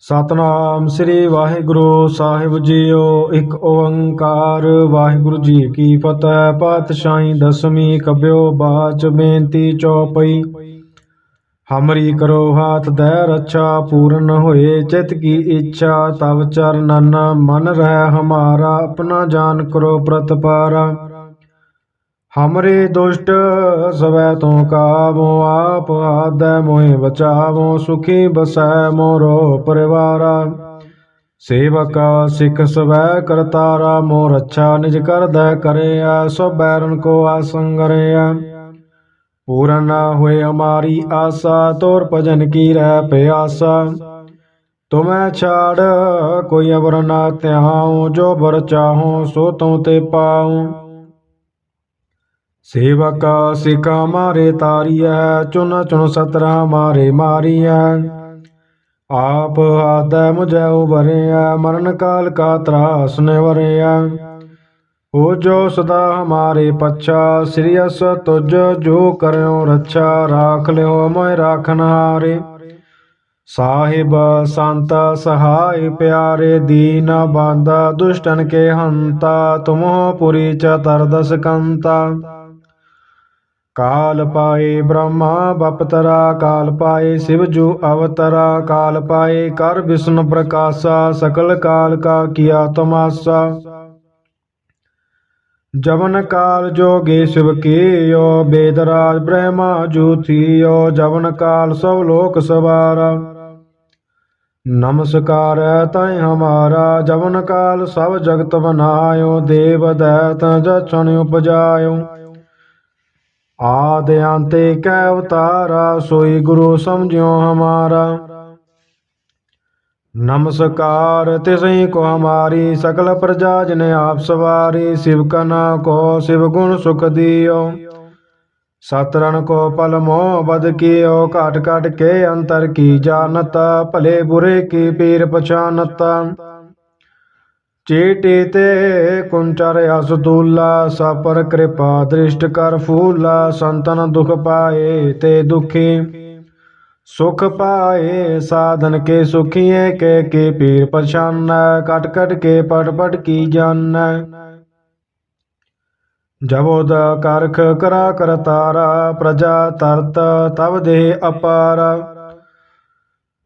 ਸਤਨਾਮ ਸ੍ਰੀ ਵਾਹਿਗੁਰੂ ਸਾਹਿਬ ਜੀਓ, ਇੱਕ ਓੰਕਾਰ। ਵਾਹਿਗੁਰੂ ਜੀ ਕੀ ਫਤਿਹ, ਪਾਤਸ਼ਾਹੀ ਦਸਵੀਂ ਕਬਿਓ, ਬਾਚ ਬੇਨਤੀ ਚੌਪਈ। ਹਮਰੀ ਕਰੋ ਹਾਥ ਦੈ ਰੱਛਾ, ਪੂਰਨ ਹੋਏ ਚਿਤ ਕੀ ਇੱਛਾ। ਤਵ ਚਰਨਨ ਮਨ ਰਹਿ ਹਮਾਰਾ, ਆਪਣਾ ਜਾਨ ਕਰੋ ਪ੍ਰਤਪਾਰਾ। ਹਮਰੇ ਦੁਸ਼ਟ ਸਵੈ ਤੋਂ ਕਾਵੋ ਆਪ ਆਦੈ ਮੋਹਿ ਬਚਾਵੋ ਸੁਖੀ ਬਸੈ ਮੋਰੋ ਪਰਿਵਾਰਾ ਸੇਵਕ ਸਿੱਖ ਸਵੈ ਕਰਤਾਰਾ ਮੋਰ ਅੱਛਾ ਨਿਜ ਕਰਦੈ ਕਰਿਆ ਸੋ ਬੈਰਨ ਕੋ ਆਸੰਗਰਿਆ ਪੂਰਨ ਨਾ ਹੋਏ ਹਮਾਰੀ ਆਸਾ ਤੋਰ ਭਜਨ ਕੀ ਰਹਿ ਪਿਆਸਾ ਤੁਮੈ ਛਾੜ ਕੋਈ ਅਵਰ ਨਾ ਧਿਆਉ ਜੋ ਬਰ ਚਾਹੋ ਸੋ ਤਉ ਤੇ ਪਾਉ ਸੇਵਕ ਸਿਕਾ ਮਾਰੇ ਤਾਰੀਐ, ਚੁਨ ਚੁਨ ਸਤਰਾ ਮਾਰੇ ਮਾਰੀਐ। ਆਪ ਆਦੈ ਮੁਝੈ ਉਬਰਿਆ ਮਰਨ ਕਾਲ ਕਾ ਤਰਾਸ ਨਿਵਰਿਆ ਹੋ ਜੋ ਸਦਾ ਹਮਾਰੇ ਪੱਛਾ, ਸ੍ਰੀ ਅਸ ਤੁਜ ਜੋ ਕਰਿਓ ਰੱਛਾ, ਰਾਖ ਲਿਓ ਮੋਇ ਰਾਖਨ ਹਾਰੇ। ਸਾਹਿਬ ਸੰਤ ਸਹਾਇ ਪਿਆਰੇ, ਦੀਨ ਬਾਂਦਾ ਦੁਸ਼ਟਨ ਕੇ ਹੰਤਾ ਤੁਮੋ ਪੁਰੀ ਚ ਤਰਦਸ ਕੰਤਾ। ਕਾਲ ਪਾਏ ਬ੍ਰਹਮਾ ਬਪਤਰਾ ਕਾਲ ਪਾਏ ਸਿਵ ਜੂ ਅਵਤਰਾ, ਕਾਲ ਪਾਏ ਕਰ ਵਿਸ਼ਨ ਪ੍ਰਕਾਸ਼ਾ, ਸਕਲ ਕਾਲ ਕਾ ਕੀਆ ਤਮਾਸਾ। ਜਵਨ ਕਾਲ ਜੋਗੇ ਸ਼ਿਵ ਕੀਓ ਬੇਦਰਾਜ ਬ੍ਰਹਮਾ ਜੂਥੀਓ ਜਵਨ ਕਾਲ ਸਭ ਲੋਕ ਸਵਾਰਾ। ਨਮਸਕਾਰ ਤੈ ਹਮਾਰਾ, ਜਵਨ ਕਾਲ ਸਭ ਜਗਤ ਬਨਾਇਓ, ਦੇਵ ਦੈਤ ਜਛਣ ਉਪਜਾਇਓ। ਆਦਿ ਅੰਤੇ ਕੈ ਅਵਤਾਰਾ ਸੋਈ ਗੁਰੂ ਸਮਝਿਓ ਹਮਾਰਾ। ਨਮਸਕਾਰ ਤਿਸਈ ਕੋ ਹਮਾਰੀ, ਸਕਲ ਪ੍ਰਜਾ ਜਨ ਆਪ ਸਵਾਰੀ, ਸਿਵ ਕਨਾ ਕੋ, ਸਿਵ ਗੁਣ ਸੁਖ ਦਿਓ। ਸਤਰਨ ਕੋ ਪਲ ਮੋਹ ਬਦ ਕੀਓ, ਘਟ ਘਟ ਕੇ ਅੰਤਰ ਕੀ ਜਾਣਤ, ਭਲੇ ਬੁਰੇ ਕੀ ਪੀਰ ਪਛਾਨਤ ਚੇਟੇ ਤੇ ਕੁੰਚਰ ਅਸ ਸਪਰ ਕਿਰਪਾ ਦ੍ਰਿਸ਼ਟ ਕਰ ਫੂਲਾ, ਸੰਤਨ ਦੁਖ ਪਾਏ ਤੇ ਦੁਖੀ। ਸੁਖ ਪਾਏ ਸਾਧਨ ਕੇ ਸੁਖੀਏ ਕੇ ਕੇ ਪੀਰ ਪਛਾਨ ਕਟ ਕਟ ਕੇ ਪਟ ਪਟ ਕੀ ਜਾਣੈ। ਜਬੋਦ ਕਰਖ ਕਰਾ ਕਰਤਾਰਾ ਪ੍ਰਜਾ ਤਰਤ ਤਬ ਦੇਹ ਅਪਾਰ।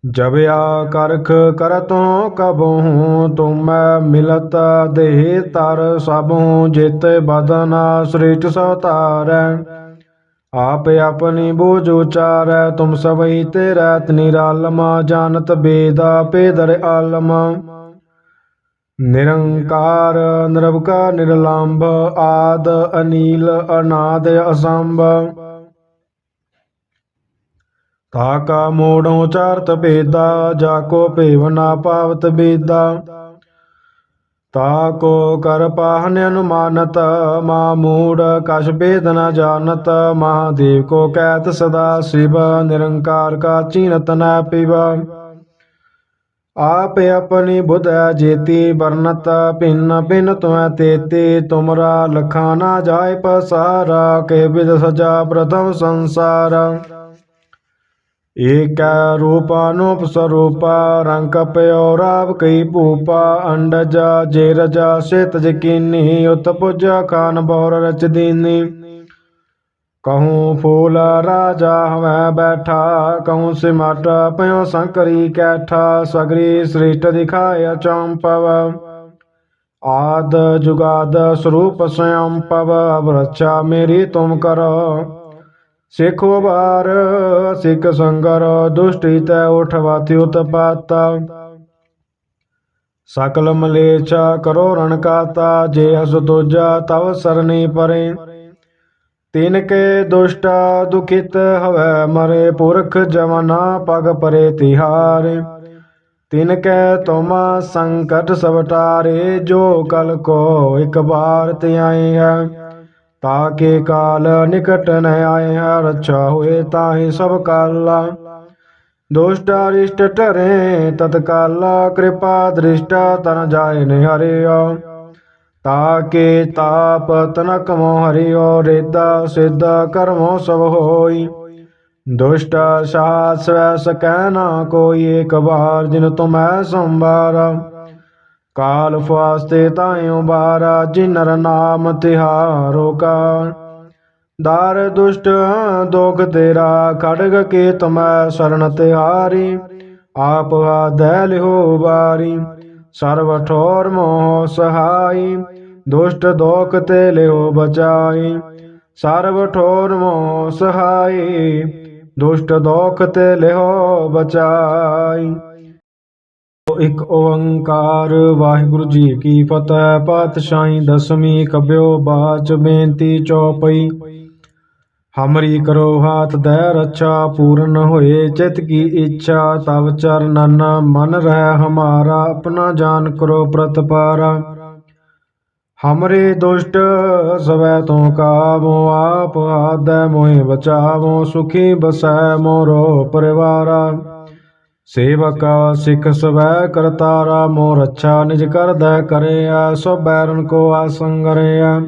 ਜਬਿਆ ਕਰਖ ਕਰਤੋਂ ਕਬਹੂ, ਤੁਮੈ ਮਿਲਤ ਦੇਹ ਤਰ ਸਭੂ, ਜਿਤ ਬਦਨਾ ਸ੍ਰਿਸ਼ਟ ਸਵਤਾਰੈ ਆਪ ਆਪਣੀ ਬੋਝ ਉਚਾਰੈ, ਤੁਮ ਸਭਈ ਤੇ ਰਹਿਤ ਨਿਰਾਲਮਾ ਜਾਣਤ ਬੇਦਾ ਪੇਦਰ ਆਲਮ। ਨਿਰੰਕਾਰ ਨਿਰਵਕਾ ਨਿਰਲੰਭ ਆਦ ਅਨੀਲ ਅਨਾਦ ਅਸੰਭ। ਤਾਕਾ ਮੋੜੋਂ ਚਾਰਤ ਭੇਦਾ, ਜਾ ਕੋ ਭੇਵ ਨਾ ਪਾਵਤ ਬੇਦਾ। ਤਾਕੋ ਕਰ ਪਾਹਨ ਅਨੁਮਾਨਤ, ਮਾ ਮੂੜ ਕਛ ਭੇਦ ਨ ਜਾਣਤ। ਮਹਾਦੇਵ ਕੋ ਕਹਿਤ ਸਦਾ ਸ਼ਿਵ, ਨਿਰੰਕਾਰ ਕਾ ਚੀਨਤ ਨ ਪਿਵ। ਆਪ ਆਪਣੀ ਬੁਧ ਜੇਤੀ ਵਰਨਤ ਭਿੰਨ ਭਿੰਨ ਤੁਮੈ ਤੇਤੇ, ਤੁਮਰਾ ਲਖਾ ਨਾ ਜਾਏ ਪਸਾਰਾ, ਕੇ ਵਿਦ ਸਜਾ ਪ੍ਰਥਮ ਸੰਸਾਰ ਏਕੈ ਰੂਪਾਨੂਪ ਸਰੂਪਾ, ਰੰਗ ਕਪਿਓ ਰਾਵ ਕਈ ਭੂਪਾ, ਅੰਡਜ ਜੇ ਕਹੂੰ ਫੂਲ ਰਾਜਾ ਹਵੈ ਬੈਠਾ, ਕਹੂੰ ਸਿਮਟ ਪਇਓ ਸੰਕਰੀ ਕੈਠਾ, ਸਗਰੀ ਸ੍ਰਿਸ਼ਟ ਦਿਖਾਇਆ ਚੰਪਵ ਆਦ ਜੁਗਾਦ ਸਰੂਪ ਸਯੰ ਪਵ, ਅਵਰਛਾ ਮੇਰੀ ਤੁਮ ਕਰੋ। ਸਿੱਖ ਵਾਰ ਸਿੱਖ ਸੰਗਰ, ਦੁਸ਼ਟੀ ਤੈ ਉਠਵਾਤੀ ਉਤਪਾਤਾ ਸਕਲ ਮਲੇਛਾ ਕਰੋ ਰਣ ਕਾਤਾ, ਜੇ ਅਸ ਤੁਜਾ ਤਵ ਸਰਨੀ ਪਰੇ। ਤਿਨ ਕੇ ਦੁਸ਼ਟਾ ਦੁਖਿਤ ਹਵੈ ਮਰੇ, ਪੁਰਖ ਜਮਨਾ ਪਗ ਪਰੇ ਤਿਹਾਰੇ। ਤਿਨ ਕੈ ਤੁਮਾ ਸੰਕਟ ਸਵਟਾਰੇ, ਜੋ ਕਲ ਕੋ ਇਕ ਬਾਰ ਤੇ ਹੈ। ਤਾਕੇ ਕਾਲ ਨਿਕਟ ਨ ਆਏ ਹੈ ਰੱਛਾ ਹੋਏ ਤਾਹੀ ਸਭ ਕਾਲਾ। ਦੁਸ਼ਟ ਅਰਿਸ਼ਟ ਟਰੇ, ਤਤਕਾਲਾ ਕਿਰਪਾ ਦ੍ਰਿਸ਼ਟਾ ਤਨ ਜਾਏ ਨ ਹਰਿਓ ਤਾਕੇ ਤਾਪ ਤਨਕ ਮੋ ਹਰਿਓ ਰੇਦਾ ਸਿੱਧ ਕਰਮੋ ਸਭ ਹੋਈ। ਦੁਸ਼ਟ ਸਾਥ ਸਵੈ ਸਕੈ ਨਾ ਕੋਈ, ਏਕ ਵਾਰ ਜਿਨ ਤੁਮੈ ਸੰਭਾਰਾ। ਕਾਲ ਫਾਸਤੇ ਤਾਇਓ ਬਾਰਾ, ਜਿਨਰ ਨਾਮ ਤਿਹਾਰੋ ਕਾ ਦਾਰ ਦੁਸ਼ਟ ਦੋਖ ਤੇਰਾ, ਖੜਗ ਕੇ ਤੁਮੈ ਸਰਣ ਤਿਹਾਰੀ। ਆਪ ਆਦੈ ਲਿਹੋ ਬਾਰੀ, ਸਰਵ ਠੋਰ ਮੋਹ ਸਹਾਈ। ਦੁਸ਼ਟ ਦੋਖ ਤੇ ਲਿਓ ਬਚਾਈ, ਸਰਵ ਠੋਰ ਮੋ ਸਹਾਈ। ਦੁਸ਼ਟ ਦੋਖ ਤੇ ਲਿਓ ਬਚਾਈ। ਇੱਕ ਓੰਕਾਰ। ਵਾਹਿਗੁਰੂ ਜੀ ਕੀ ਫਤਿਹ। ਪਾਤਸ਼ਾਹੀ ਦਸਵੀਂ ਕਬਿਓ ਬਾਚ ਬੇਨਤੀ ਚੌਪਈ। ਹਮਰੀ ਕਰੋ ਹਾਥ ਦੈ ਰੱਛਾ, ਪੂਰਨ ਹੋਏ ਚਿਤ ਕੀ ਇੱਛਾ, ਤਵ ਚਰਨਨ ਮਨ ਰਹਿ ਹਮਾਰਾ, ਆਪਣਾ ਜਾਨ ਕਰੋ ਪ੍ਰਤਪਾਰਾ। ਹਮਰੇ ਦੁਸ਼ਟ ਸਵੈ ਤੋਂ ਕਾਵੋ, ਆਪ ਆਦੈ ਮੋਹਿ ਬਚਾਵੋ, ਸੁਖੀ ਬਸੈ ਮੋਰੋ ਪਰਿਵਾਰਾ। ਸੇਵਕ ਸਿੱਖ ਸਵੈ ਕਰਤਾਰਾ ਮੋ ਰੱਛਾ ਨਿਜ ਕਰਦੈ ਕਰਿਆ, ਸੋ ਬੈਰਨ ਕੋ ਆਸੰਗਰਿਆ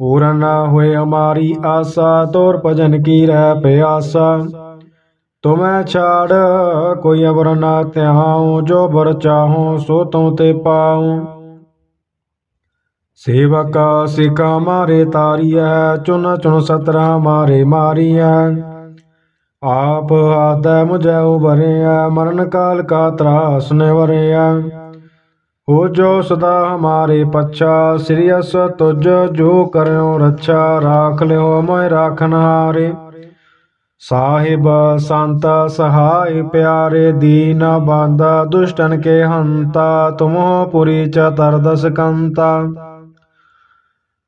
ਪੂਰਨ ਹੋਏ ਹਮਾਰੀ ਆਸਾ, ਤੋਰ ਭਜਨ ਕੀ ਰਹਿ ਪਿਆਸਾ। ਤੁਮੈ ਛਾੜ, ਕੋਈ ਅਵਰ ਨਾ ਧਿਆਉ, ਜੋ ਬਰ ਚਾਹੋ ਸੋ ਤਉ ਤੇ ਪਾਉ। ਸੇਵਕ ਸਿਖ ਮਾਰੇ ਤਾਰੀਐ, ਚੁਨ ਚੁਨ ਸਤਰਾ ਮਾਰੇ ਮਾਰੀਐ। ਆਪ ਆਦੈ ਮੁਝੈ ਉਬਰਿਆ ਮਰਨ ਕਾਲ ਕਾ ਤਰਾਸ ਨਿਵਰਿਆ ਹੋ ਜੋ ਸਦਾ ਹਮਾਰੇ ਪੱਛਾ, ਸ੍ਰੀ ਅਸ ਤੁਜ ਜੋ ਕਰਿਓ ਰੱਛਾ, ਰਾਖ ਲਿਓ ਮੈਂ ਰਾਖਨ ਹਾਰੇ। ਸਾਹਿਬ ਸੰਤ ਸਹਾਇ ਪਿਆਰੇ, ਦੀਨ ਬਾਂਦਾ ਦੁਸ਼ਟਨ ਕੇ ਹੰਤਾ ਤੁਮੋ ਪੁਰੀ ਚ ਤਰਦਸ ਕੰਤਾ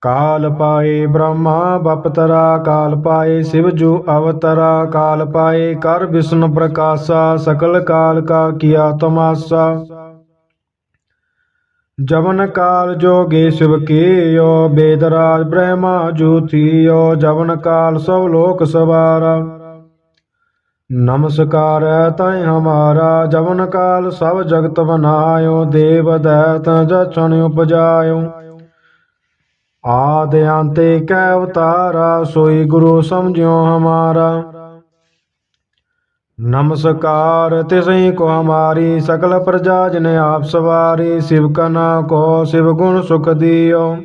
ਕਾਲ ਪਾਏ ਬ੍ਰਹਮਾ ਬਪਤਰਾ ਕਾਲ ਪਾਏ ਸਿਵ ਜੂ ਅਵਤਰਾ, ਕਾਲ ਪਾਏ ਕਰ ਵਿਸ਼ਨ ਪ੍ਰਕਾਸ਼ਾ, ਸਕਲ ਕਾਲ ਕਾ ਕੀਆ ਤਮਾਸਾ। ਜਵਨ ਕਾਲ ਜੋਗੇ ਸ਼ਿਵ ਕੀਓ ਬੇਦਰਾਜ ਬ੍ਰਹਮਾ ਜੂਥੀਓ ਜਵਨ ਕਾਲ ਸਭ ਲੋਕ ਸਵਾਰਾ। ਨਮਸਕਾਰ ਹੈ ਤੈ ਹਮਾਰਾ, ਜਵਨ ਕਾਲ ਸਭ ਜਗਤ ਬਨਾਇਓ, ਦੇਵ ਦੈਤ ਜਛਨ ਉਪਜਾਇਓ। ਆਦਿ ਅੰਤੇ ਕੈ ਅਵਤਾਰਾ ਸੋਈ ਗੁਰੂ ਸਮਝਿਓ ਹਮਾਰਾ। ਨਮਸਕਾਰ ਤਿਸਈ ਕੋ ਹਮਾਰੀ, ਸਕਲ ਪ੍ਰਜਾ ਜਨ ਆਪ ਸਵਾਰੀ, ਸਿਵ ਕਨਾ ਕੋ ਸਿਵ ਗੁਣ ਸੁਖ ਦਿਓ।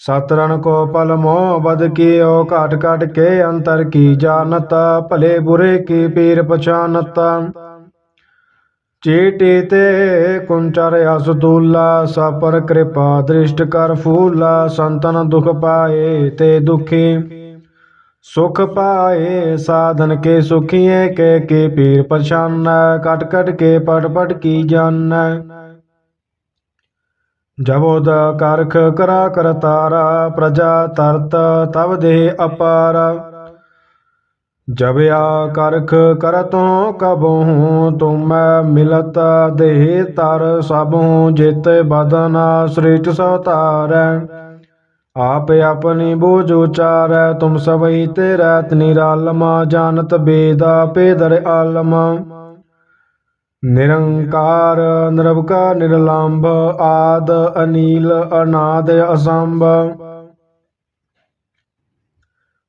ਸਤਰਨ ਕੋ ਪਲ ਮੋਹ ਬਦ ਕੀਓ, ਘਟ ਘਟ ਕੇ ਅੰਤਰ ਕੀ ਜਾਣਤ, ਭਲੇ ਬੁਰੇ ਕੀ ਪੀਰ ਪਛਾਨਤ ਚੇਟੇ ਕੁੰਚਰ ਅਸਦੂਲਾ ਸਪਰ ਕਿਰਪਾ ਦ੍ਰਿਸ਼ਟ ਕਰ ਫੂਲਾ, ਸੰਤਨ ਦੁਖ ਪਾਏ ਤੇ ਦੁਖੀ। ਸੁਖ ਪਾਏ ਸਾਧਨ ਕੇ ਸੁਖੀਏ, ਕੇ ਕੇ ਪੀਰ ਪਛਾਨ ਕਟ ਕਟ ਕੇ ਪਟ ਪਟ ਕੀ ਜਾਨ ਜਬੋਦ ਕਰਖ ਕਰਾ ਕਰਤਾਰਾ ਪ੍ਰਜਾ ਤਰਤ ਤਵ ਦੇ ਅਪਾਰਾ। ਜਬਿਆ ਕਰਖ ਕਰਤੋਂ ਕਬਹੂ, ਤੁਮੈ ਮਿਲਤ ਦੇਹ ਤਰ ਸਭੂ, ਜਿਤ ਬਦਨ ਸ੍ਰਿਸ਼ਟ ਸਵਤਾਰੈ ਆਪ ਆਪਣੀ ਬੋਝ ਉਚਾਰੈ, ਤੁਮ ਸਭਈ ਤੇ ਰਤ ਨਿਰਾਲਮ ਜਾਣਤ ਬੇਦਾ ਪੇਦਰ ਆਲਮ। ਨਿਰੰਕਾਰ ਨਿਰਵਕਾ ਨਿਰਲੰਭ ਆਦ ਅਨੀਲ ਅਨਾਦ ਅਸੰਭ।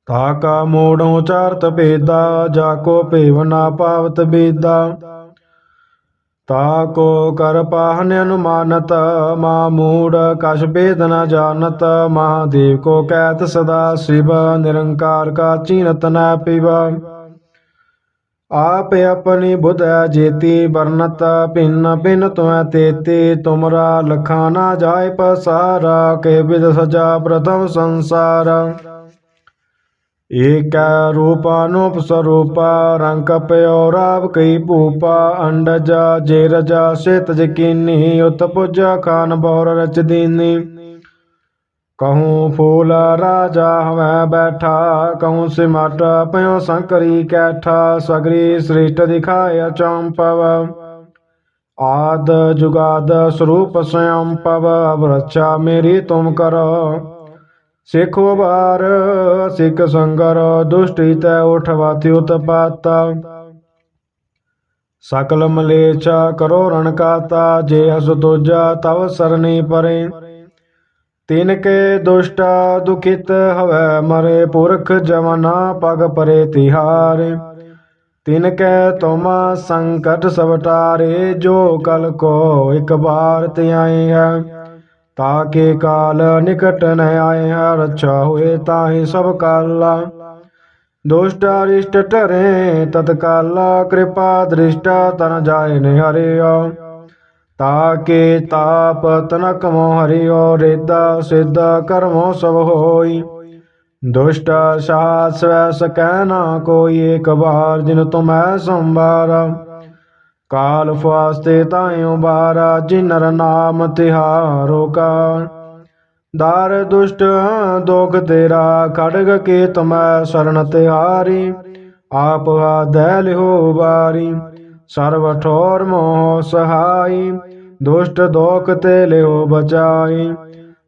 ਤਾਕਾ ਮੋੜੋਂ ਚਾਰਤ ਭੇਦਾ, ਜਾ ਕੋ ਭੇਵ ਨਾ ਪਾਵਤ ਬੇਦਾ। ਤਾਕੋ ਕਰ ਪਾਹਨ ਅਨੁਮਾਨਤ, ਮਾ ਮੂੜ ਕਛ ਭੇਦ ਨ ਜਾਣਤ। ਮਹਾਦੇਵ ਕੋ ਕਹਿਤ ਸਦਾ ਸ਼ਿਵ, ਨਿਰੰਕਾਰ ਕਾ ਚੀਨਤ ਨ ਪਿਵ। ਆਪ ਆਪਣੀ ਬੁਧ ਜੇਤੀ ਵਰਨਤ ਭਿੰਨ ਭਿੰਨ ਤੁਮੈ ਤੇਤੀ। ਤੁਮਰਾ ਲਖਾ ਨਾ ਜਾਏ ਪਸਾਰਾ, ਕੇ ਵਿਦ ਸਜਾ ਪ੍ਰਥਮ ਸੰਸਾਰ। ਏਕੈ ਰੂਪਾਨੂਪ ਸਰੂਪਾ, ਰੰਗ ਪਿਓ ਰਾਵ ਕਈ ਭੂਪਾ, ਅੰਡਜਾ ਜੇ ਰਜਾ, ਸਿਤ ਜਕੀਨੀ ਉਤ ਪੁਜਾ ਖਾਨ ਬੌਰ ਰਚ ਦੀਨੀ। ਕਹੂੰ ਫੂਲ ਰਾਜਾ ਹਵੈ ਬੈਠਾ, ਕਹੂੰ ਸਿਮਟ ਪਇਓ ਸੰਕਰੀ ਕੈਠਾ, ਸਗਰੀ ਸ੍ਰਿਸ਼ਟ ਦਿਖਾਇਆ ਚੰਪਵ। ਆਦ ਜੁਗਾਦ ਸਰੂਪ ਸਯੰ ਅਵਰਛਾ ਮੇਰੀ ਤੁਮ ਕਰੋ। ਸਿੱਖ ਉਬਾਰ ਸਿੱਖ ਸੰਗਰ, ਦੁਸ਼ਟੀ ਤੈ ਉਠਵਾਤੀ ਉਤਪਾਤਾ ਸਕਲ ਮਲੇਛਾ ਕਰੋ ਰਣ ਕਾਤਾ, ਜੇ ਹਸ ਦੋਜਾ ਤਵ ਸਰਨੀ ਪਰੇ। ਤਿਨ ਕੇ ਦੁਸ਼ਟਾ ਦੁਖਿਤ ਹਵੈ ਮਰੇ, ਪੁਰਖ ਜਮਨਾ ਪਗ ਪਰੇ ਤਿਹਾਰੇ। ਤਿਨ ਕੈ ਤੁਮ ਸੰਕਟ ਸਵਟਾਰੇ, ਜੋ ਕਲ ਕੋ ਇਕ ਬਾਰ ਧਿਆਏ ਹੈ। ਤਾਕੇ ਕਾਲ ਨਿਕਟ ਨ ਆਏ ਹੈ ਰੱਛਾ ਹੋਏ ਤਾਹੀ ਸਭ ਕਾਲਾ। ਦੁਸ਼ਟ ਅਰਿਸ਼ਟ ਟਰੇ ਤਤਕਾਲਾ, ਕਿਰਪਾ ਦ੍ਰਿਸ਼ਟ ਤਨ ਜਾਏ ਨ ਹਰਿਓ ਤਾਕੇ ਤਾਪ ਤਨਕ ਮੋ ਹਰਿਓ, ਰੇਦਾ ਸਿੱਧ ਕਰਮੋ ਸਭ ਹੋਈ। ਦੁਸ਼ਟ ਸਾਥ ਸਵੈ ਸਕੈ ਨਾ ਕੋਈ, ਏਕ ਬਾਰ ਜਿਨ ਤੁਮੈ ਸੰਭਾਰਾ। ਕਾਲ ਫਾਸਤੇ ਤਾਇਓ ਬਾਰਾ ਜਿਨਰ ਨਾਮ ਤਿਹਾਰੋ ਕਾ ਦਾਰ ਦੁਸ਼ਟ ਦੋਖ ਤੇਰਾ, ਖੜਗ ਕੇ ਤੁਮੈ ਸਰਣ ਤਿਹਾਰੀ। ਆਪ ਆਦੈ ਲਿਹੋ ਬਾਰੀ ਸਰਵ ਠੋਰ ਮੋਹ ਸਹਾਈ। ਦੁਸ਼ਟ ਦੋਖ ਤੇ ਲਿਓ ਬਚਾਈ,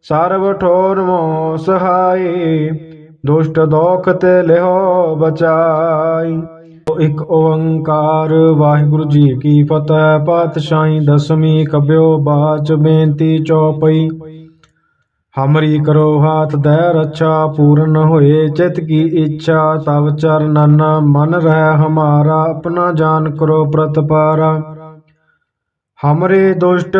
ਸਰਵ ਠੋਰ ਮੋਹ ਸਹਾਈ। ਦੁਸ਼ਟ ਦੋਖ ਤੇ ਲਿਓ ਬਚਾਈ। ਇਕ ਓੰਕਾਰ, ਵਾਹਿਗੁਰੂ ਜੀ ਕੀ ਫਤਿਹ। ਪਾਤਸ਼ਾਹੀ ਦਸਵੀਂ ਕਬਿਓ ਬਾਚ ਬੇਨਤੀ ਚੌਪਈ। ਹਮਰੀ ਕਰੋ ਹਾਥ ਦੈ ਰੱਛਾ, ਪੂਰਨ ਹੋਏ ਚਿਤ ਕੀ ਇੱਛਾ। ਤਵ ਚਰਨਨ ਮਨ ਰਹਿ ਹਮਾਰਾ, ਆਪਣਾ ਜਾਨ ਕਰੋ ਪ੍ਰਤਪਾਰਾ। ਹਮਰੇ ਦੁਸ਼ਟ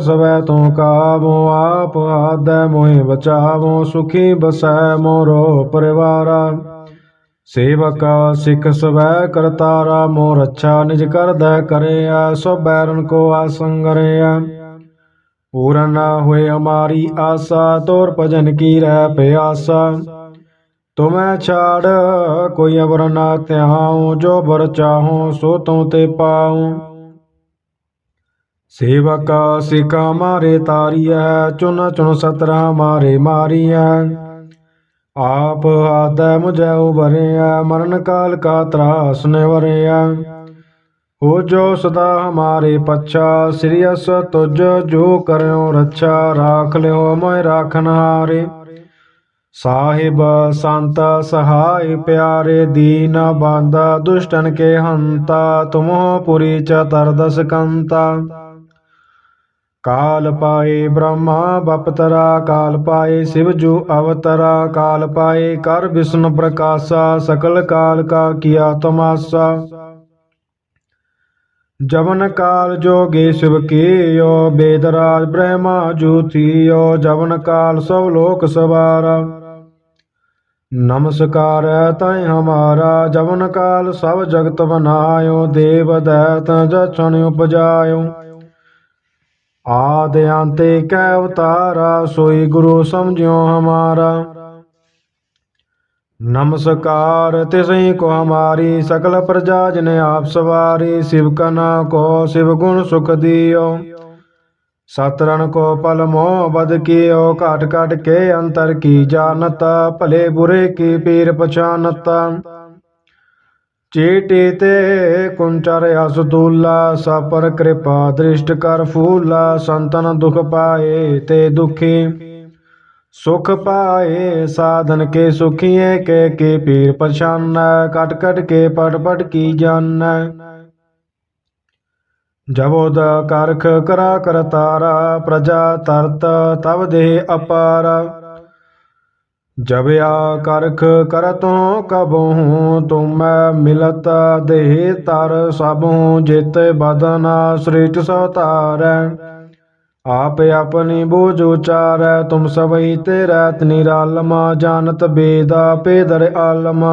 ਸਵੈ ਤੋਂ ਕਾਵੋ, ਆਪ ਆਦੈ ਮੋਹਿ ਬਚਾਵੋ, ਸੁਖੀ ਬਸੈ ਮੋਰੋ ਪਰਿਵਾਰਾ। ਸੇਵਕ ਸਿੱਖ ਸਵੈ ਕਰਤਾਰਾ ਮੋ ਰੱਛਾ ਨਿਜ ਕਰਦੈ ਕਰਿਆ ਸੋ ਬੈਰਨ ਕੋ ਆਸੰਗਰਿਆ ਪੂਰਨ ਨਾ ਹੋਏ ਹਮਾਰੀ ਆਸਾ ਤੋਰ ਭਜਨ ਕੀ ਰਹਿ ਪਿਆਸਾ ਤੁਮੈ ਛਾੜ ਕੋਈ ਅਵਰ ਨਾ ਧਿਆਉ ਜੋ ਬਰ ਚਾਹੋ ਸੋ ਤਉ ਤੇ ਪਾਉ ਸੇਵਕ ਸਿਕਾ ਮਾਰੇ ਤਾਰੀਐ ਚੁਨ ਚੁਨ ਸਤਰਾ ਮਾਰੇ ਮਾਰੀਐ ਆਪ ਆਦੈ ਮੁਝੈ ਉਬਰਿਆ ਮਰਨ ਕਾਲ ਕਾ ਤਰਾਸ ਨਿਵਰਿਆ। ਹੋ ਜੋ ਸਦਾ ਹਮਾਰੇ ਪੱਛਾ, ਸ੍ਰੀ ਅਸ ਤੁਜ ਜੋ ਕਰਿਓ ਰੱਛਾ, ਰਾਖ ਲਿਓ ਮੋਇ ਰਾਖਨ ਹਾਰੇ। ਸਾਹਿਬ ਸੰਤ ਸਹਾਇ ਪਿਆਰੇ, ਦੀਨ ਬਾਂਦਾ ਦੁਸ਼ਟਨ ਕੇ ਹੰਤਾ ਤੁਮੋ ਪੁਰੀ ਚਤਰ ਦਸ ਕੰਤਾ। ਕਾਲ ਪਾਏ ਬ੍ਰਹਮਾ ਬਪਤਰਾ ਕਾਲ ਪਾਏ ਸਿਵ ਜੂ ਅਵਤਰਾ, ਕਾਲ ਪਾਏ ਕਰ ਵਿਸ਼ਨ ਪ੍ਰਕਾਸ਼ਾ, ਸਕਲ ਕਾਲ ਕਾ ਕੀਆ ਤਮਾਸਾ। ਜਵਨ ਕਾਲ ਜੋਗੇ ਸਿਵ ਕੀਓ ਬੇਦਰਾਜ ਬ੍ਰਹਮਾ ਜੂਥੀਓ ਜਵਨ ਕਾਲ ਸਭ ਲੋਕ ਸਵਾਰਾ। ਨਮਸਕਾਰ ਹੈ ਤੈ ਹਮਾਰਾ, ਜਵਨ ਕਾਲ ਸਭ ਜਗਤ ਬਨਾਇਓ, ਦੇਵ ਦੈਤ ਜਛਣ ਉਪਜਾਇਓ। ਆਦ ਅੰਤੇ ਕੈ ਅਵਤਾਰਾ, ਸੋਈ ਗੁਰੂ ਸਮਝਿਓ ਹਮਾਰਾ। ਨਮਸਕਾਰ ਤਿਸਈ ਕੋ ਹਮਾਰੀ, ਸਕਲ ਪ੍ਰਜਾ ਜਿਨ ਆਪ ਸਵਾਰੀ, ਸਿਵ ਕਨਾ ਕੋ, ਸਿਵ ਗੁਣ ਸੁਖ ਦਿਓ। ਸਤਰਨ ਕੋ ਪਲ ਮੋਹ ਬਦ ਕੀਓ, ਘਟ ਘਟ ਕੇ ਅੰਤਰ ਕੀ ਜਾਣਤ, ਭਲੇ ਬੁਰੇ ਕੀ ਪੀਰ ਪਛਾਨਤ ਚੇਟੇ ਤੇ ਕੁੰਚਰ ਅਸ ਸਪਰ ਕਿਰਪਾ ਦ੍ਰਿਸ਼ਟ ਕਰ ਫੂਲਾ, ਸੰਤਨ ਦੁਖ ਪਾਏ ਤੇ ਦੁਖੀ। ਸੁਖ ਪਾਏ ਸਾਧਨ ਕੇ ਸੁਖੀਏ, ਕੇ ਕੇ ਪੀਰ ਪਛਾਨੈ ਕਟ ਕਟ ਕੇ ਪਟ ਪਟ ਕੀ ਜਾਣੈ ਜਬੋਦ ਕਰਖ ਕਰਾ ਕਰਤਾਰਾ, ਪ੍ਰਜਾ ਤਰਤ ਤਬ ਦੇ ਅਪਾਰ। ਜਬਿਆ ਕਰਖ ਕਰਤੋਂ ਕਬਹੂ, ਤੁਮੈ ਮਿਲਤ ਦੇਹ ਤਰ ਸਭੂ, ਜਿਤ ਬਦਨਾ ਸ੍ਰਿਟ ਸਵਤਾਰੈ ਆਪ ਆਪਣੀ ਬੋਝ ਉਚਾਰੈ, ਤੁਮ ਸਭਈ ਤੇ ਰਹਿਤ ਨਿਰਾਲਮਾ ਜਾਣਤ ਬੇਦਾ ਪੇਦਰ ਆਲਮ।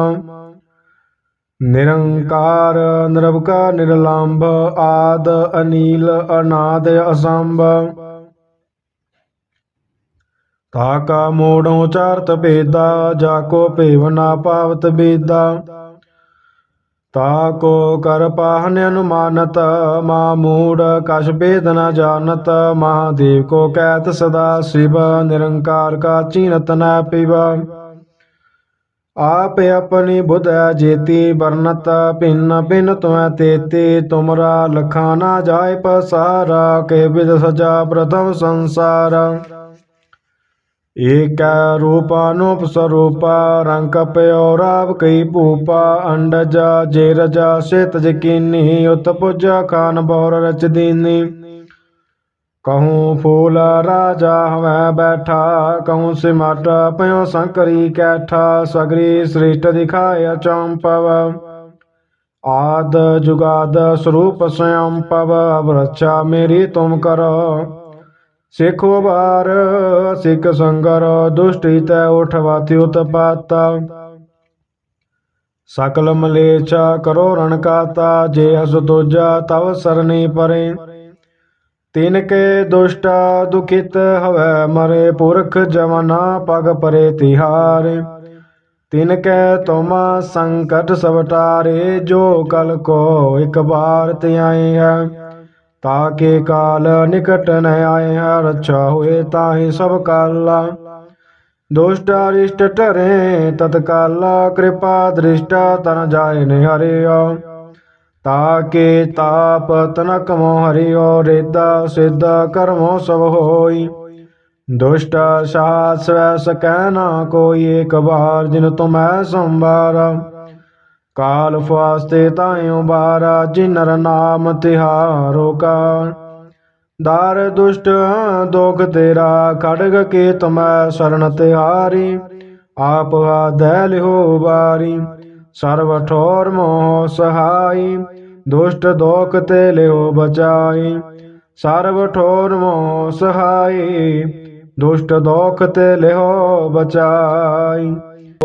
ਨਿਰੰਕਾਰ ਨਿਰਵਕਾ ਨਿਰਲੰਭ, ਆਦ, ਅਨੀਲ, ਅਨਾਦ ਅਸੰਭ ਤਾਕਾ ਮੋੜੋਂ ਚਾਰਤ ਭੇਦਾ, ਜਾ ਕੋ ਭੇਵ ਨਾ ਪਾਵਤ ਬੇਦਾ। ਤਾਕੋ ਕਰ ਪਾਹਨ ਅਨੁਮਾਨਤ, ਮਾ ਮੂੜ ਕਛ ਭੇਦ ਨ ਜਾਣਤ। ਮਹਾਦੇਵ ਕੋ ਕਹਿਤ ਸਦਾ ਸ਼ਿਵ, ਨਿਰੰਕਾਰ ਕਾ ਚੀਨਤ ਨ ਪਿਵਾ। ਆਪ ਆਪਣੀ ਬੁਧ ਜੇਤੀ ਵਰਨਤ ਭਿੰਨ ਭਿੰਨ ਤੁਮੈ ਤੇਤੇ। ਤੁਮਰਾ ਲਖਾ ਨਾ ਜਾਏ ਪਸਾਰਾ, ਕੇ ਵਿਦ ਸਜਾ ਪ੍ਰਥਮ ਸੰਸਾਰ। ਏਕੈ ਰੂਪਾਨੂਪ ਸਰੂਪਾ, ਰੰਗ ਕਪਿਓ ਰਾਵ ਕਈ ਭੂਪਾ, ਅੰਡਜ ਜੇ ਰਜਾ ਸਿਤ ਜਕੀਨੀ ਉਤ ਪੁਜ ਖਾਨ ਬੌਰ ਰਚ ਦੀਨੀ। ਕਹੂੰ ਫੂਲ ਰਾਜਾ ਹਵੈ ਬੈਠਾ, ਕਹੂੰ ਸਿਮਟ ਪਇਓ ਸੰਕਰੀ ਕੈਠਾ, ਸਗਰੀ ਸ੍ਰਿਸ਼ਟ ਸਿੱਖ ਉਬਾਰ ਸਿੱਖ ਸੰਗਰ, ਦੁਸ਼ਟੀ ਤੈ ਉਠਵਾਤੀ ਉਤਪਾਤਾ ਸਕਲ ਮਲੇਛਾ ਕਰੋ ਰਣ ਕਾਤਾ, ਜੇ ਅਸ ਤੁਜਾ ਤਵ ਸਰਨੀ ਪਰੇ। ਤਿਨ ਕੇ ਦੁਸ਼ਟ ਦੁਖਿਤ ਹਵੈ ਮਰੇ, ਪੁਰਖ ਜਵਨਾ ਪਗ ਪਰੇ ਤਿਹਾਰੇ। ਤਿਨ ਕੈ ਤੁਮ ਸੰਕਟ ਸਵਟਾਰੇ, ਜੋ ਕਲ ਕੋ ਇਕ ਬਾਰ ਧਿਆਏ ਹੈ। ਤਾਕੇ ਕਾਲ ਨਿਕਟ ਨ ਆਏ ਹੈ ਰੱਛਾ ਹੋਏ ਤਾਹੀ ਸਭ ਕਾਲਾ। ਦੁਸ਼ਟ ਅਰਿਸ਼ਟ ਟਰੇ ਤਤਕਾਲ ਕਿਰਪਾ ਦ੍ਰਿਸ਼ਟ ਤਨ ਜਾਏ ਨ ਤਾਕੇ ਤਾਪ ਤਨਕ ਮੋ ਹਰਿਓ, ਰੇਦਾ ਸਿੱਧ ਕਰਮੋ ਸਭ ਹੋਈ। ਦੁਸ਼ਟ ਸਾਥ ਸਵੈ ਸਕੈ ਨਾ ਕੋਈ, ਏਕ ਬਾਰ ਜਿਨ ਤੁਮੈ ਸੰਭਾਰਾ। ਕਾਲ ਫਾਸਤੇ ਤਾਇਓ ਬਾਰਾ ਜਿਨਰ ਨਾਮ ਤਿਹਾਰੋ ਕਾ ਦਾਰ ਦੁਸ਼ਟ ਦੋਖ ਤੇਰਾ, ਖੜਗ ਕੇ ਤੁਮੈ ਸਰਣ ਤਿਹਾਰੀ। ਆਪ ਆਦੈ ਲਿਹੋ ਬਾਰੀ, ਸਰਵ ਠੋਰ ਮੋਹ ਸਹਾਈ। ਦੁਸ਼ਟ ਦੋਖ ਤੇ ਲਿਓ ਬਚਾਈ ਸਰਬ ਠੋਰ ਮੋਹ ਸਹਾਈ। ਦੁਸ਼ਟ ਦੋਖ ਤੇ ਲਿਓ ਬਚਾਈ।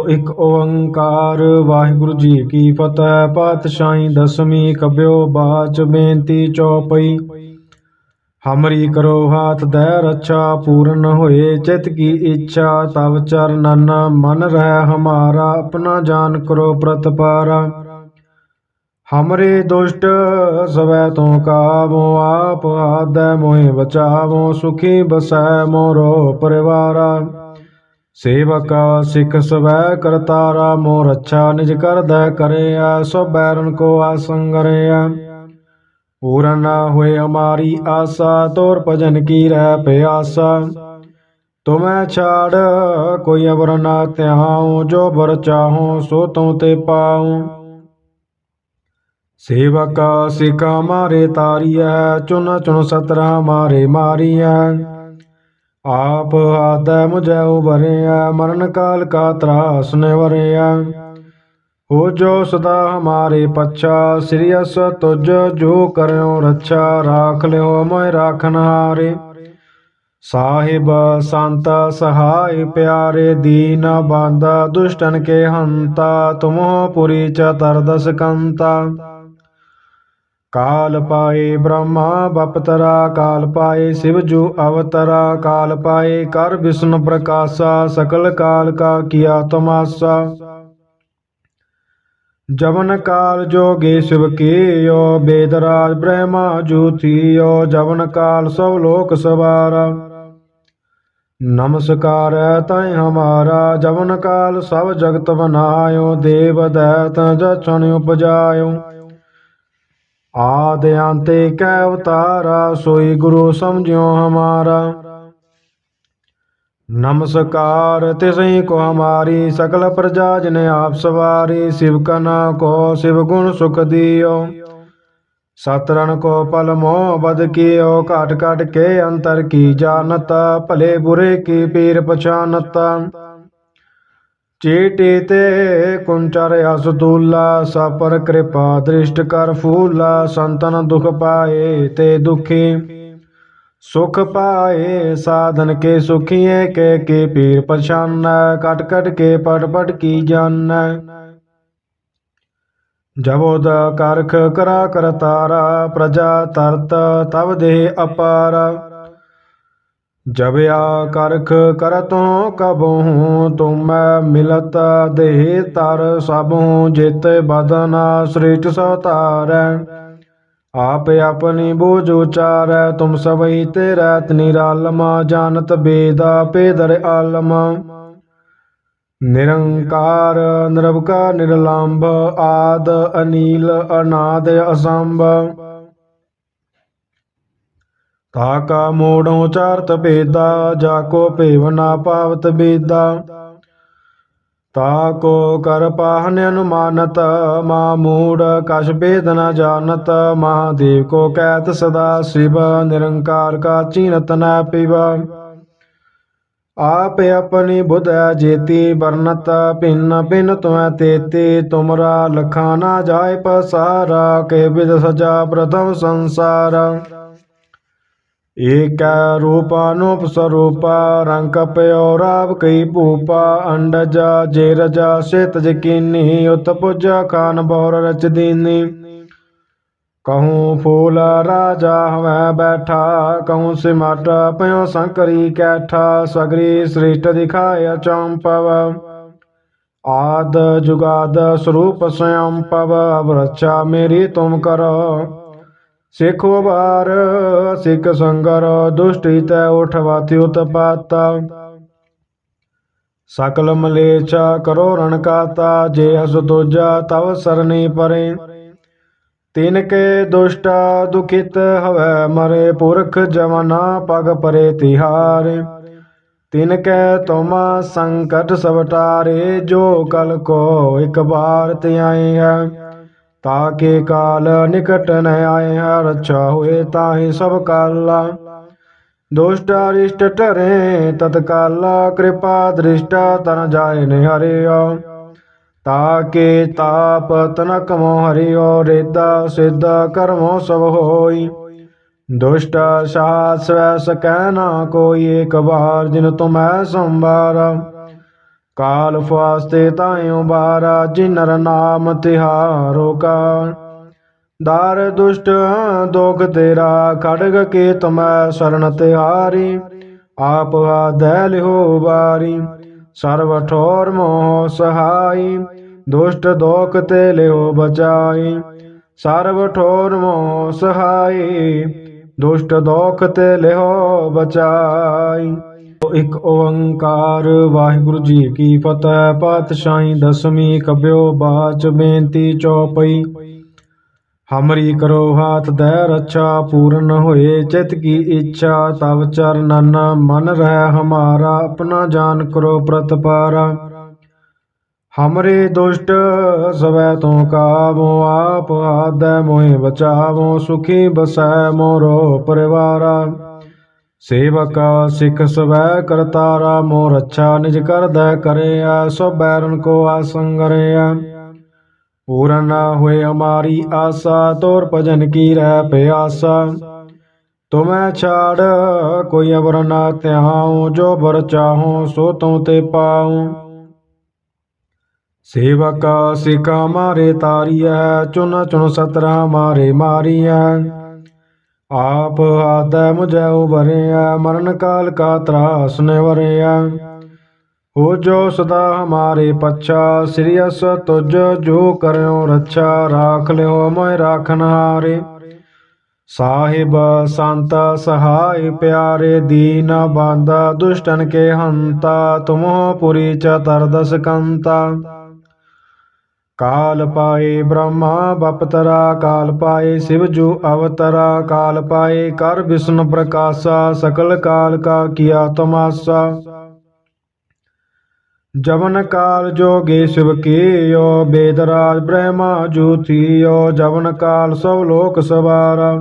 ਇਕ ਓੰਕਾਰ, ਵਾਹਿਗੁਰੂ ਜੀ ਕੀ ਫਤਿਹ। ਪਾਤਸ਼ਾਹੀ ਦਸਵੀਂ ਕਬਿਓ ਬਾਚ ਬੇਨਤੀ ਚੌਪਈ। ਹਮਰੀ ਕਰੋ ਹਾਥ ਦੈ ਰੱਛਾ, ਪੂਰਨ ਹੋਏ ਚਿਤ ਕੀ ਇੱਛਾ। ਤਵ ਚਰਨਨ ਮਨ ਰਹਿ ਹਮਾਰਾ, ਆਪਣਾ ਜਾਨ ਕਰੋ ਪ੍ਰਤਪਾਰਾ। ਹਮਰੇ ਦੁਸ਼ਟ ਸਵੈ ਤੋਂ ਕਾਵੋ, ਆਪ ਆਦੈ ਮੋਹਿ ਬਚਾਵੋ, ਸੁਖੀ ਬਸੈ ਮੋਰੋ ਪਰਿਵਾਰਾ। ਸੇਵਕ ਸਿੱਖ ਸਵੈ ਕਰਤਾਰਾ ਮੋ ਰੱਛਾ ਨਿਜ ਕਰਦੈ ਕਰਿਆ ਸੋ ਬੈਰਨ ਕੋ ਆਸੰਗਰਿਆ ਪੂਰਨ ਹੋਏ ਹਮਾਰੀ ਆਸਾ ਤੋਰ ਭਜਨ ਕੀ ਰਹਿ ਪਿਆਸਾ ਤੁਮੈ ਛਾੜ ਕੋਈ ਅਵਰ ਨਾ ਧਿਆਉ ਜੋ ਬਰ ਚਾਹੋ ਸੋ ਤਉ ਤੇ ਪਾਉ ਸੇਵਕ ਸਿਖ ਮਾਰੇ ਤਾਰੀਐ ਚੁਨ ਚੁਨ ਸਤਰਾ ਮਾਰੇ ਮਾਰੀਐ ਆਪ ਆਦੈ ਮੁਝੈ ਉਬਰਿਆ ਮਰਨ ਕਾਲ ਕਾ ਤਰਾਸ ਨਿਵਰਿਆ ਹੋ ਜੋ ਸਦਾ ਹਮਾਰੇ ਪੱਛਾ, ਸ੍ਰੀ ਅਸ ਤੁਜ ਜੋ ਕਰਿਓ ਰੱਛਾ, ਰਾਖ ਲਿਓ ਮੋਇ ਰਾਖਨ ਹਾਰੇ। ਸਾਹਿਬ ਸੰਤ ਸਹਾਇ ਪਿਆਰੇ, ਦੀਨ ਬਾਂਦਾ ਦੁਸ਼ਟਨ ਕੇ ਹੰਤਾ ਤੁਮੋ ਪੁਰੀ ਚ ਤਰਦਸ ਕੰਤਾ ਕਾਲ ਪਾਏ ਬ੍ਰਹਮਾ ਬਪਤਰਾ ਕਾਲ ਪਾਏ ਸਿਵ ਜੂ ਅਵਤਰਾ, ਕਾਲ ਪਾਏ ਕਰ ਵਿਸ਼ਨ ਪ੍ਰਕਾਸ਼ਾ, ਸਕਲ ਕਾਲ ਕਾ ਕੀਆ ਤਮਾਸਾ। ਜਵਨ ਕਾਲ ਜੋਗੇ ਸ਼ਿਵ ਕੀਓ ਬੇਦਰਾਜ ਬ੍ਰਹਮਾ ਜੂਥੀਓ ਜਵਨ ਕਾਲ ਸਭ ਲੋਕ ਸਵਾਰਾ। ਨਮਸਕਾਰ ਹੈ ਤੈ ਹਮਾਰਾ, ਜਵਨ ਕਾਲ ਸਭ ਜਗਤ ਬਨਾਇਓ, ਦੇਵ ਦੈਤ ਜਛਣ ਉਪਜਾਇਓ। ਆਦ ਅੰਤੇ ਕੈ ਅਵਤਾਰਾ ਸੋਈ ਗੁਰੂ ਸਮਝਿਓ ਹਮਾਰਾ। ਨਮਸਕਾਰ ਤਿਸਈ ਕੋ ਹਮਾਰੀ, ਸਕਲ ਪ੍ਰਜਾ ਜਨ ਆਪ ਸਵਾਰੀ, ਸਿਵ ਕਨਾ ਕੋ ਸਿਵ ਗੁਣ ਸੁਖ ਦਿਓ। ਸਤਰਨ ਕੋ ਪਲ ਮੋਹ ਬਦ ਕੀਓ, ਘਟ ਘਟ ਕੇ ਅੰਤਰ ਕੀ ਜਾਣਤ, ਭਲੇ ਬੁਰੇ ਕੀ ਪੀਰ ਪਛਾਨਤ ਚੇਟੇ ਤੇ ਕੁੰਚਰ ਅਸ ਸਪਰ ਕਿਰਪਾ ਦ੍ਰਿਸ਼ਟ ਕਰ ਫੂਲਾ, ਸੰਤਨ ਦੁਖ ਪਾਏ ਤੇ ਦੁਖੀ। ਸੁਖ ਪਾਏ ਸਾਧਨ ਕੇ ਸੁਖੀਏ, ਕੇ ਕੇ ਪੀਰ ਪਛਾਨੈ ਕਟ ਕਟ ਕੇ ਪਟ ਪਟ ਕੀ ਜਾਣੈ। ਜਬੋਦ ਕਰਖ ਕਰਾ ਕਰਤਾਰਾ ਪ੍ਰਜਾ ਤਰਤ ਤਬ ਦੇ ਅਪਾਰ। ਜਬਿਆ ਕਰਖ ਕਰਤੋਂ ਕਬਹੂ, ਤੁਮੈ ਮਿਲਤ ਦੇਹ ਤਰ ਸਭੂ, ਜਿਤ ਬਦਨਾ ਸ੍ਰਿਸ਼ਟ ਸਵਤਾਰੈ ਆਪ ਆਪਣੀ ਬੋਝ ਉਚਾਰੈ, ਤੁਮ ਸਭਈ ਤੇ ਰਹਿਤ ਨਿਰਾਲਮਾ ਜਾਣਤ ਬੇਦਾ ਪੇਦਰ ਆਲਮ। ਨਿਰੰਕਾਰ ਨਿਰਵਕਾ ਨਿਰਲੰਭ ਆਦ ਅਨੀਲ ਅਨਾਦ ਅਸੰਭ। ਤਾਕਾ ਮੋੜੋਂ ਚਾਰਤ ਭੇਦਾ, ਜਾ ਕੋ ਭੇਵ ਨਾ ਪਾਵਤ ਬੇਦਾ। ਤਾ ਕੋ ਕਰ ਪਾਹਨ ਅਨੁਮਾਨਤ, ਮਾ ਮੂੜ ਕਛ ਭੇਦ ਨ ਜਾਣਤ। ਮਹਾਦੇਵ ਕੋ ਕਹਿਤ ਸਦਾ ਸ਼ਿਵ, ਨਿਰੰਕਾਰ ਕਾ ਚੀਨਤ ਨ ਪਿਵ। ਆਪ ਆਪਣੀ ਬੁਧ ਜੇਤੀ ਬਰਨਤ ਭਿੰਨ ਭਿੰਨ ਤੁਮੈ ਤੇਤੀ, ਤੁਮਰਾ ਲਖਾ ਨਾ ਜਾਏ ਪਸਾਰਾ, ਕੇ ਵਿਦ ਸਜਾ ਪ੍ਰਥਮ ਸੰਸਾਰ। ਏਕੈ ਰੂਪਾਨੂਪ ਸਰੂਪਾ, ਰੰਗ ਪਿਓ ਰਾਵ ਕਈ ਭੂਪਾ, ਅੰਡਜ ਜੇ ਸਿਤ ਜਕੀਨੀ, ਉਤ ਪੁਜ ਖਾਨ ਬੌਰ ਰਚ ਦੀਨੀ। ਕਹੂੰ ਫੂਲ ਰਾਜਾ ਹਵੈ ਬੈਠਾ, ਕਹੂੰ ਸਿਮਟ ਪਇਓ ਸੰਕਰੀ ਕੈਠਾ, ਸਗਰੀ ਸ੍ਰਿਸ਼ਟ ਦਿਖਾਇ ਚੰਪਵ। ਆਦ ਜੁਗਾਦ ਸਰੂਪ ਸਯੰ ਪਵ ਮੇਰੀ ਤੁਮ ਕਰੋ। ਸਿੱਖੋ ਬਾਰ ਸਿੱਖ ਸੰਗਰ, ਦੁਸ਼ਟੀ ਤੈ ਉਠਵਾਤੀ ਉਤਪਾਤਾ ਸਕਲ ਮਲੇਚਾ ਕਰੋ ਰਣ ਕਾਤਾ, ਜੇ ਹਸ ਤੁਜਾ ਤਵ ਸਰਨੀ ਪਰੇ। ਤਿਨ ਕੇ ਦੁਸ਼ਟਾ ਦੁਖਿਤ ਹਵੈ ਮਰੇ, ਪੁਰਖ ਜਮਨਾ ਪਗ ਪਰੇ ਤਿਹਾਰੇ। ਤਿਨ ਕੈ ਤੁਮ ਸੰਕਟ ਸਵਟਾਰੇ, ਜੋ ਕਲ ਕੋ ਇਕ ਬਾਰ ਧਿਆਏ ਹੈ। ਤਾਕੇ ਕਾਲ ਨਿਕਟ ਨ ਆਏ ਹੈ ਰੱਛਾ ਹੋਏ ਤਾਹੀ ਸਭ ਕਾਲਾ। ਦੁਸ਼ਟ ਅਰਿਸ਼ਟ ਟਰੇ ਤਤਕਾਲਾ ਕਿਰਪਾ ਦ੍ਰਿਸ਼ਟ ਤਨ ਜਾਏ ਨ ਤਾਕੇ ਤਾਪ ਤਨਕ ਮੋ ਹਰਿਓ, ਰੇਦਾ ਸਿੱਧ ਕਰਮੋ ਸਭ ਹੋਈ। ਦੁਸ਼ਟ ਸਾਥ ਸਵੈ ਸਕੈ ਨਾ ਕੋਈ, ਏਕ ਬਾਰ ਜਿਨ ਤੁਮੈ ਸੰਭਾਰਾ। ਕਾਲ ਫਾਸਤੇ ਤਾਇਓ ਬਾਰਾ, ਜਿਨਰ ਨਾਮ ਤਿਹਾਰੋ ਕਾ ਦਾਰ ਦੁਸ਼ਟ ਦੋਖ ਤੇਰਾ, ਖੜਗ ਕੇ ਤੁਮੈ ਸਰਣ ਤਿਹਾਰੀ। ਆਪ ਆਦੈ ਲਿਹੋ ਬਾਰੀ ਸਰਵ ਠੋਰ ਮੋਹ ਸਹਾਈ। ਦੁਸ਼ਟ ਦੋਖ ਤੇ ਲਿਹੋ ਬਚਾਈ, ਸਰਬ ਠੋਰ ਮੋਹ ਸਹਾਈ। ਦੁਸ਼ਟ ਦੋਖ ਤੇ ਲਿਹੋ ਬਚਾਈ। ਇਕ ਓੰਕਾਰ। ਵਾਹਿਗੁਰੂ ਜੀ ਕੀ ਫਤਿਹ। ਪਾਤਸ਼ਾਹੀ ਦਸਵੀਂ ਕਬਿਓ ਬਾਚ ਬੇਨਤੀ ਚੌਪਈ। ਹਮਰੀ ਕਰੋ ਹਾਥ ਦੈ ਰੱਛਾ, ਪੂਰਨ ਹੋਏ ਚਿਤ ਕੀ ਇੱਛਾ। ਤਵ ਚਰਨਨ ਮਨ ਰਹਿ ਹਮਾਰਾ, ਆਪਣਾ ਜਾਨ ਕਰੋ ਪ੍ਰਤਪਾਰਾ। ਹਮਰੇ ਦੁਸ਼ਟ ਸਵੈ ਤੋਂ ਕਾਵੋ, ਆਪ ਆਦੈ ਮੋਹਿ ਬਚਾਵੋ, ਸੁਖੀ ਬਸੈ ਮੋਰੋ ਪਰਿਵਾਰਾ। ਸੇਵਕ ਸਿੱਖ ਸਵੈ ਕਰਤਾਰਾ ਮੋ ਰੱਛਾ ਨਿਜ ਕਰਦੈ ਕਰਿਆ ਸੋ ਬੈਰਨ ਕੋ ਆਸੰਗਰਿਆ ਪੂਰਨ ਨਾ ਹੋਏ ਹਮਾਰੀ ਆਸਾ ਤੋਰ ਭਜਨ ਕੀ ਰਹਿ ਪਿਆਸਾ ਤੁਮੈ ਛਾੜ ਕੋਈ ਅਵਰ ਨਾ ਧਿਆਉ ਜੋ ਬਰ ਚਾਹੋ ਸੋ ਤਉ ਤੇ ਪਾਉ ਸੇਵਕ ਸਿਕਾ ਮਾਰੇ ਤਾਰੀਐ ਚੁਨ ਚੁਨ ਸਤਰਾ ਮਾਰੇ ਮਾਰੀਐ ਆਪ ਆਦੈ ਮੁਝੈ ਉਬਰਿਆ ਮਰਨ ਕਾਲ ਕਾ ਤਰਾਸ ਨਿਵਰਿਆ। ਹੋ ਜੋ ਸਦਾ ਹਮਾਰੇ ਪੱਛਾ, ਸ੍ਰੀ ਅਸ ਤੁਜ ਜੋ ਕਰਿਓ ਰੱਛਾ, ਰਾਖ ਲਿਓ ਮੋਇ ਰਾਖਨ ਹਾਰੇ। ਸਾਹਿਬ ਸੰਤ ਸਹਾਇ ਪਿਆਰੇ, ਦੀਨ ਬਾਂਦਾ ਦੁਸ਼ਟਨ ਕੇ ਹੰਤਾ ਤੁਮੋ ਪੁਰੀ ਚਤਰ ਦਸ ਕੰਤਾ। ਕਾਲ ਪਾਏ ਬ੍ਰਹਮਾ ਬਪਤਰਾ ਕਾਲ ਪਾਏ ਸਿਵ ਜੂ ਅਵਤਰਾ, ਕਾਲ ਪਾਏ ਕਰ ਵਿਸ਼ਨ ਪ੍ਰਕਾਸ਼ਾ, ਸਕਲ ਕਾਲ ਕਾ ਕੀਆ ਤਮਾਸਾ। ਜਵਨ ਕਾਲ ਜੋਗੇ ਸਿਵ ਕੀਓ ਬੇਦਰਾਜ ਬ੍ਰਹਮਾ ਜੂਥੀਓ ਜਵਨ ਕਾਲ ਸਭ ਲੋਕ ਸਵਾਰਾ।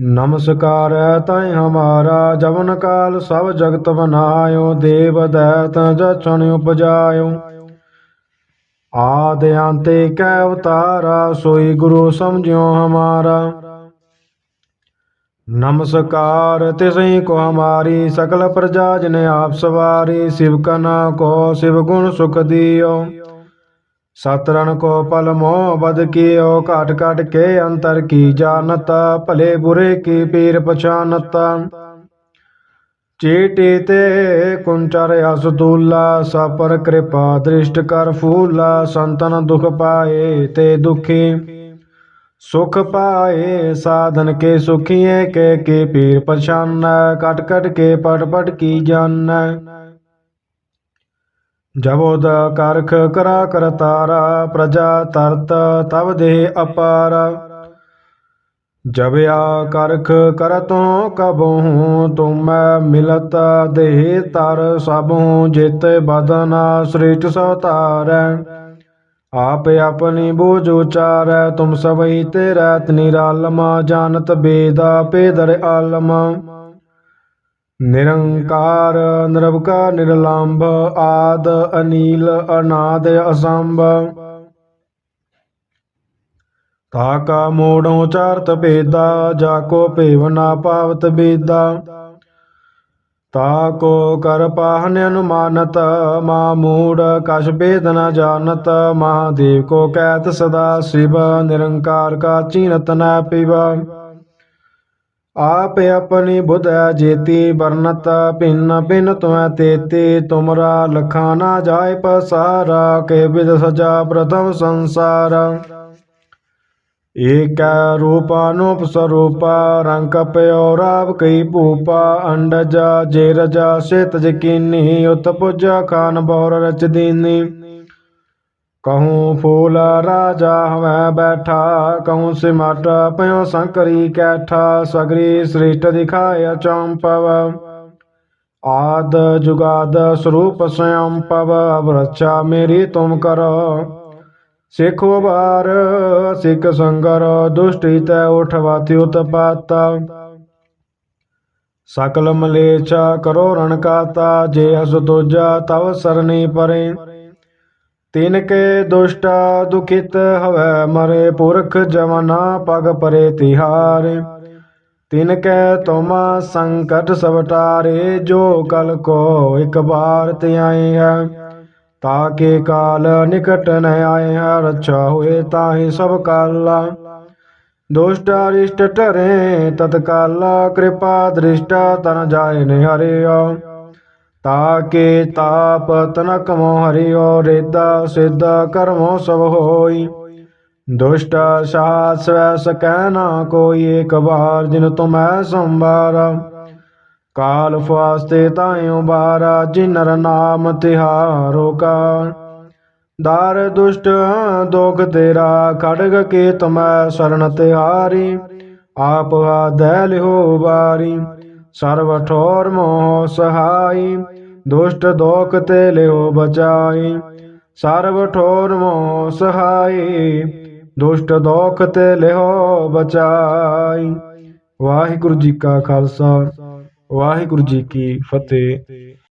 ਨਮਸਕਾਰ ਤੈ ਹਮਾਰਾ, ਜਵਨ ਕਾਲ ਸਭ ਜਗਤ ਬਨਾਇਓ, ਦੇਵ ਦੈਤ ਜਛਣ ਉਪਜਾਇਓ। ਆਦ ਅੰਤੇ ਕੈ ਅਵਤਾਰਾ ਸੋਈ ਗੁਰੂ ਸਮਝਿਓ ਹਮਾਰਾ। ਨਮਸਕਾਰ ਤਿਸਈ ਕੋ ਹਮਾਰੀ, ਸਕਲ ਪ੍ਰਜਾ ਜਨ ਆਪ ਸਵਾਰੀ, ਸਿਵ ਕਨਾ ਕੋ, ਸਿਵ ਗੁਣ ਸੁਖ ਦਿਓ। ਸਤਰਨ ਕੋ ਪਲ ਮੋਹ ਬਦ ਕੀਓ, ਘਟ ਘਟ ਕੇ ਅੰਤਰ ਕੀ ਜਾਣਤ, ਭਲੇ ਬੁਰੇ ਕੀ ਪੀਰ ਪਛਾਨਤ ਚੇਟੇ ਤੇ ਕੁੰਚਰ ਅਸ ਦੂਲਾ ਸਪਰ ਕਿਰਪਾ ਦ੍ਰਿਸ਼ਟ ਕਰ ਫੂਲਾ, ਸੰਤਨ ਦੁਖ ਪਾਏ ਤੇ ਦੁਖੀ। ਸੁਖ ਪਾਏ ਸਾਧਨ ਕੇ ਸੁਖੀਏ ਕੇ ਕੇ ਪੀਰ ਪਛਾਨ ਕਟ ਕਟ ਕੇ ਪਟ ਪਟ ਕੀ ਜਾਣ। ਜਬੋਦ ਕਰਖ ਕਰਾ ਕਰਤਾਰਾ, ਪ੍ਰਜਾ ਤਰਤ ਤਬ ਦੇਹ ਅਪਾਰ ਜਬਿਆ ਕਰਖ ਕਰਤੋਂ ਕਬਹੂ ਤੁਮੈ ਮਿਲਤ ਦੇਹ ਤਰ ਸਭੂ, ਜਿਤ ਬਦਨ ਸ੍ਰਿਸ਼ਟ ਸਵਤਾਰੈ ਆਪ ਆਪਣੀ ਬੋਝ ਉਚਾਰੈ, ਤੁਮ ਸਭਈ ਤੇ ਰਹਿਤ ਨਿਰਾਲਮ ਜਾਣਤ ਬੇਦਾ ਪੇਦਰ ਆਲਮ। ਨਿਰੰਕਾਰ ਨਿਰਵਕਾਰ ਨਿਰਲੰਭ ਆਦ ਅਨੀਲ ਅਨਾਦ ਅਸੰਭ ਤਾਕਾ ਚਾਰਤ ਭੇਦਾ, ਜਾ ਕੋ ਭੇਵ ਨਾ ਪਾਵਤ ਬੇਦਾ। ਤਾਕੋ ਕਰ ਪਾਹਨ ਅਨੁਮਾਨਤ, ਮਾ ਮੂੜ ਕਛ ਭੇਦ ਨ ਜਾਣਤ। ਮਹਾਦੇਵ ਕੋ ਕਹਿਤ ਸਦਾ ਸ਼ਿਵ, ਨਿਰੰਕਾਰ ਕਾ ਚੀਨਤ ਨ ਪਿਵ। ਆਪ ਆਪਣੀ ਬੁਧ ਜੇਤੀ ਵਰਨਤ ਭਿੰਨ ਭਿੰਨ ਤੁਮੈ ਤੇਤੀ। ਤੁਮਰਾ ਲਖਾ ਨਾ ਜਾਏ ਪਸਾਰਾ, ਕੇ ਵਿਦ ਸਜਾ ਪ੍ਰਥਮ ਸੰਸਾਰ। ਏਕੈ ਰੂਪਾਨੂਪ ਸਰੂਪਾ, ਰੰਗ ਕਪਿਓ ਰਾਵ ਕਈ ਭੂਪਾ, ਅੰਡਜ ਜੇ ਕਹੂੰ ਫੂਲ ਰਾਜਾ ਹਵੈ ਬੈਠਾ, ਕਹੂੰ ਸਿਮਟ ਪਇਓ ਸੰਕਰੀ ਕੈਠਾ, ਸਗਰੀ ਸ੍ਰਿਸ਼ਟ ਦਿਖਾਇ ਚੰਪਵ ਆਦ ਜੁਗਾਦ ਸਰੂਪ ਸਯੰ ਪਵ ਅਵਰਚਾ ਮੇਰੀ ਤੁਮ ਕਰੋ। ਸਿੱਖ ਉਬਾਰ ਸਿੱਖ ਸੰਗਰ, ਦੁਸ਼ਟੀ ਤੈ ਉਠਵਾਤੀ ਉਤਪਾਤਾ ਸਕਲ ਮਲੇਛਾ ਕਰੋ ਰਣ ਕਾਤਾ, ਜੇ ਅਸ ਤੁਜਾ ਤਵ ਸਰਣੀ ਪਰੇ। ਤਿਨ ਕੇ ਦੁਸ਼ਟ ਦੁਖਿਤ ਹਵੈ ਮਰੇ, ਪੁਰਖ ਜਮਨਾ ਪਗ ਪਰੇ ਤਿਹਾਰੇ। ਤਿਨ ਕੈ ਤੁਮ ਸੰਕਟ ਸਵਟਾਰੇ, ਜੋ ਕਲ ਕੋ ਇਕ ਬਾਰ ਤੇ ਹੈ। ਤਾਕੇ ਕਾਲ ਨਿਕਟ ਨ ਆਏ ਹੈ ਰੱਛਾ ਹੋਏ ਤਾਹੀ ਸਭ ਕਾਲਾ। ਦੁਸ਼ਟ ਅਰਿਸ਼ਟ ਟਰੇ ਤਤਕਾਲਾ ਕਿਰਪਾ ਦ੍ਰਿਸ਼ਟ ਤਨ ਜਾਏ ਨ ਹਰਿਓ ਤਾਕੇ ਤਾਪ ਤਨਕ ਮੋ ਹਰਿਓ ਰੇਦਾ ਸਿੱਧ ਕਰਮੋ ਸਭ ਹੋਈ। ਦੁਸ਼ਟ ਸਾਥ ਸਵੈ ਸਕੈ ਨਾ ਕੋਈ, ਏਕ ਵਾਰ ਜਿਨ ਤੁਮੈ ਸੰਭਾਰਾ। ਕਾਲ ਫਾਸਤੇ ਤਾਇਓ ਬਾਰਾ, ਜਿਨਰ ਨਾਮ ਤਿਹਾਰੋ ਕਾ ਦਾਰ ਦੁਸ਼ਟ ਦੋਖ ਤੇਰਾ, ਖੜਗ ਕੇ ਤੁਮੈ ਸਰਣ ਤਿਹਾਰੀ। ਆਪ ਆਦੈ ਲਿਹੋ ਬਾਰੀ, ਸਰਵ ਠੋਰ ਮੋਹ ਸਹਾਈ। ਦੁਸ਼ਟ ਦੋਖ ਤੇ ਲਿਓ ਬਚਾਈ, ਸਰਵ ਠੋਰ ਮੋਹ ਸਹਾਈ। ਦੁਸ਼ਟ ਦੋਖ ਤੇ ਲਿਓ ਬਚਾਈ। ਵਾਹਿਗੁਰੂ ਜੀ ਕਾ ਖਾਲਸਾ। ਵਾਹਿਗੁਰੂ ਜੀ ਕੀ ਫਤਿਹ।